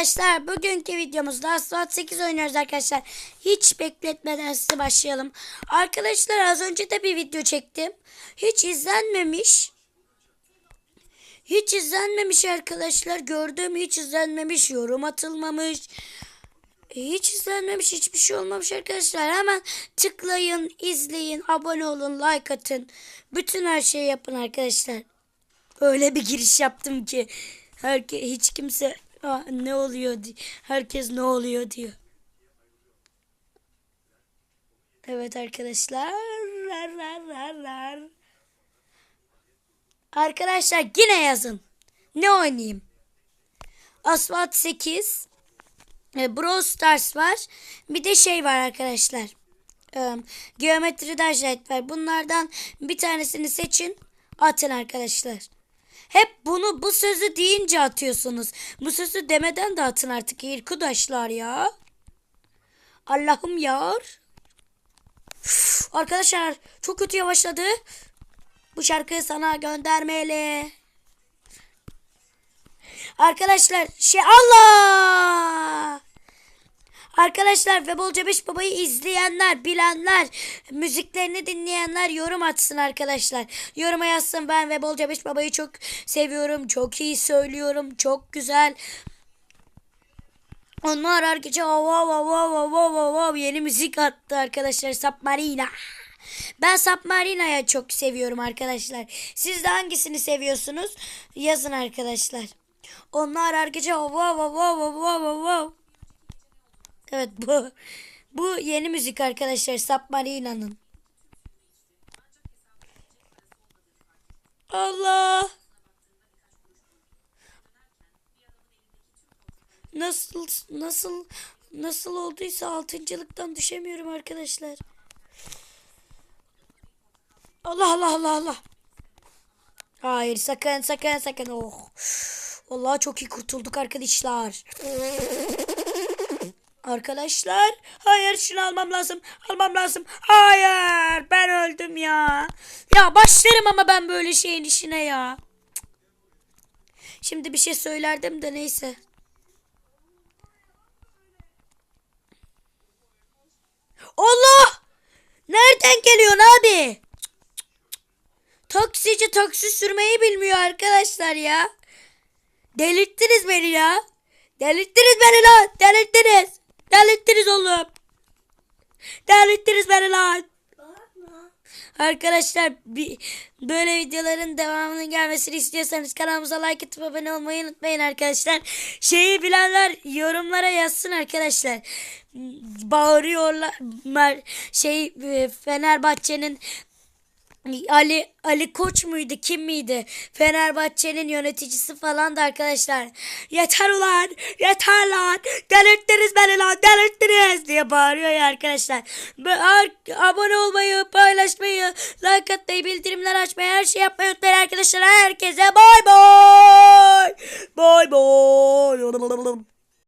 Arkadaşlar bugünkü videomuzda Asphalt 8 oynuyoruz arkadaşlar. Hiç bekletmeden size başlayalım. Arkadaşlar az önce de bir video çektim. Hiç izlenmemiş. Hiç izlenmemiş arkadaşlar. Gördüğüm hiç izlenmemiş. Yorum atılmamış. Hiç izlenmemiş hiçbir şey olmamış arkadaşlar. Hemen tıklayın, izleyin, abone olun, like atın. Bütün her şeyi yapın arkadaşlar. Öyle bir giriş yaptım ki herke hiç kimse "Aa, ne oluyor di- herkes ne oluyor diyor. Evet arkadaşlar. Rar, rar, rar, rar. Arkadaşlar yine yazın. Ne oynayayım? Asphalt 8 e, Brawl Stars var. Bir de şey var arkadaşlar. E, Geometri Dajet var. Bunlardan bir tanesini seçin. Atın arkadaşlar. Hep bunu bu sözü deyince atıyorsunuz. Bu sözü demeden de atın artık arkadaşlar ya. Allah'ım yar. Üf, Arkadaşlar çok kötü yavaşladı. Bu şarkıyı sana göndermeli. Arkadaşlar şey Allah! Arkadaşlar Vebolca 5 Baba'yı izleyenler, bilenler, müziklerini dinleyenler yorum atsın arkadaşlar. Yoruma yazsın ben Vebolca 5 Baba'yı çok seviyorum. Çok iyi söylüyorum. Çok güzel. Onlar vav vav vav vav vav vav vav yeni müzik attı arkadaşlar. Submarina. Ben Submarina'ya çok seviyorum arkadaşlar. Siz de hangisini seviyorsunuz? Yazın arkadaşlar. Onlar vav vav vav vav vav vav. Evet bu. Bu yeni müzik arkadaşlar Submarina'nın. Allah. Nasıl nasıl nasıl olduysa altıncılıktan düşemiyorum arkadaşlar. Allah Allah Allah Allah. Hayır sakın sakın sakın. Oh. Vallahi çok iyi kurtulduk arkadaşlar. Arkadaşlar hayır şunu almam lazım almam lazım. Hayır ben öldüm ya. Ya başlarım ama ben böyle şeyin işine ya. Şimdi bir şey söylerdim de neyse. Allah! Nereden geliyorsun abi? Taksici taksi sürmeyi bilmiyor arkadaşlar ya. Delirttiniz beni ya. Delirttiniz beni lan delirttiniz Delirttiniz oğlum. Delirttiniz beni lan. Arkadaşlar bir, böyle videoların devamının gelmesini istiyorsanız kanalımıza like atıp abone olmayı unutmayın arkadaşlar. Şeyi bilenler yorumlara yazsın arkadaşlar. Bağırıyorlar şey e, Fenerbahçe'nin Ali Ali Koç muydu kim miydi? Fenerbahçe'nin yöneticisi falan da arkadaşlar. Yeter ulan yeter lan delirttiniz beni lan delirttiniz diye bağırıyor ya arkadaşlar. Abone olmayı paylaşmayı like atmayı bildirimler açmayı her şey yapmayı unutmayın arkadaşlar. Herkese bay bay. Bay bay.